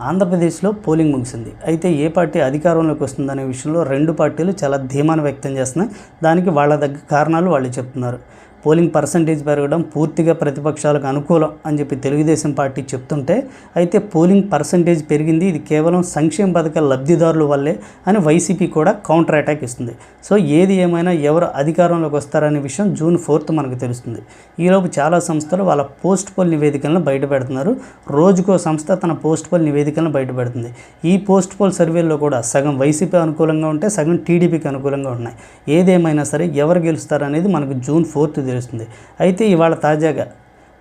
ఆంధ్రప్రదేశ్లో పోలింగ్ ముగిసింది. అయితే ఏ పార్టీ అధికారంలోకి వస్తుందనే విషయంలో రెండు పార్టీలు చాలా ధీమాను వ్యక్తం చేస్తున్నాయి. దానికి వాళ్ళ దగ్గర కారణాలు వాళ్ళు చెప్తున్నారు. పోలింగ్ పర్సంటేజ్ పెరగడం పూర్తిగా ప్రతిపక్షాలకు అనుకూలం అని చెప్పి తెలుగుదేశం పార్టీ చెప్తుంటే అయితే పోలింగ్ పర్సంటేజ్ పెరిగింది ఇది కేవలం సంక్షేమ పథకాల లబ్ధిదారుల వల్లే అని వైసీపీ కూడా కౌంటర్ అటాక్ ఇస్తుంది. సో ఏది ఏమైనా ఎవరు అధికారంలోకి వస్తారనే విషయం జూన్ ఫోర్త్ మనకు తెలుస్తుంది. ఈలోపు చాలా సంస్థలు వాళ్ళ పోస్ట్ పోల్ నివేదికలను బయట పెడుతున్నారు. రోజుకో సంస్థ తన పోస్ట్ పోల్ నివేదికలను బయట పెడుతుంది. ఈ పోస్ట్ పోల్ సర్వేల్లో కూడా సగం వైసీపీ అనుకూలంగా ఉంటే సగం టీడీపీకి అనుకూలంగా ఉన్నాయి. ఏదేమైనా సరే ఎవరు గెలుస్తారనేది మనకు జూన్ ఫోర్త్ తెలుస్తుంది అయితే ఇవాళ తాజాగా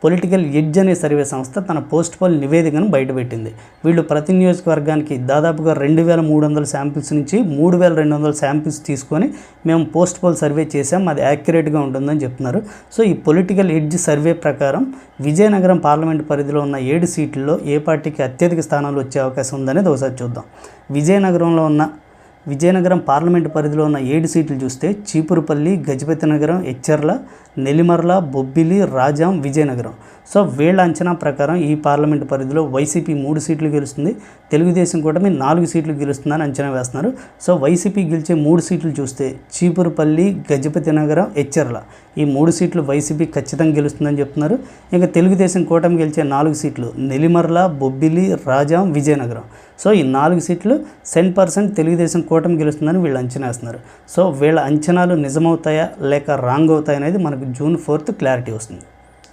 పొలిటికల్ ఎడ్జ్ అనే సర్వే సంస్థ తన పోస్ట్ పోల్ నివేదికను బయటపెట్టింది. వీళ్ళు ప్రతి నియోజకవర్గానికి దాదాపుగా రెండు వేల మూడు వందల శాంపిల్స్ నుంచి మూడు వేల రెండు వందల శాంపిల్స్ తీసుకొని మేము పోస్ట్ పోల్ సర్వే చేసాం అది యాక్యురేట్గా ఉంటుందని చెప్తున్నారు. సో ఈ పొలిటికల్ ఎడ్జ్ సర్వే ప్రకారం విజయనగరం పార్లమెంట్ పరిధిలో ఉన్న ఏడు సీట్లలో ఏ పార్టీకి అత్యధిక స్థానాలు వచ్చే అవకాశం ఉందనేది ఒకసారి చూద్దాం. విజయనగరంలో ఉన్న విజయనగరం పార్లమెంటు పరిధిలో ఉన్న ఏడు సీట్లు చూస్తే చీపురుపల్లి గజపతి నగరం ఎచ్చర్ల నెల్లిమర్ల బొబ్బిలి రాజాం విజయనగరం. సో వీళ్ళ అంచనా ప్రకారం ఈ పార్లమెంటు పరిధిలో వైసీపీ మూడు సీట్లు గెలుస్తుంది. తెలుగుదేశం కూటమి నాలుగు సీట్లు గెలుస్తుందని అంచనా వేస్తున్నారు. సో వైసీపీ గెలిచే మూడు సీట్లు చూస్తే చీపురుపల్లి గజపతి నగరం ఎచ్చర్ల. ఈ మూడు సీట్లు వైసీపీ ఖచ్చితంగా గెలుస్తుందని చెప్తున్నారు. ఇంకా తెలుగుదేశం కూటమి గెలిచే నాలుగు సీట్లు నెలిమర్ల బొబ్బిలి రాజాం విజయనగరం. సో ఈ నాలుగు సీట్లు సెన్ పర్సెంట్ తెలుగుదేశం కూటమి గెలుస్తుందని వీళ్ళు అంచనా వేస్తున్నారు. సో వీళ్ళ అంచనాలు నిజమవుతాయా లేక రాంగ్ అవుతాయనేది మనకు జూన్ ఫోర్త్ క్లారిటీ వస్తుంది.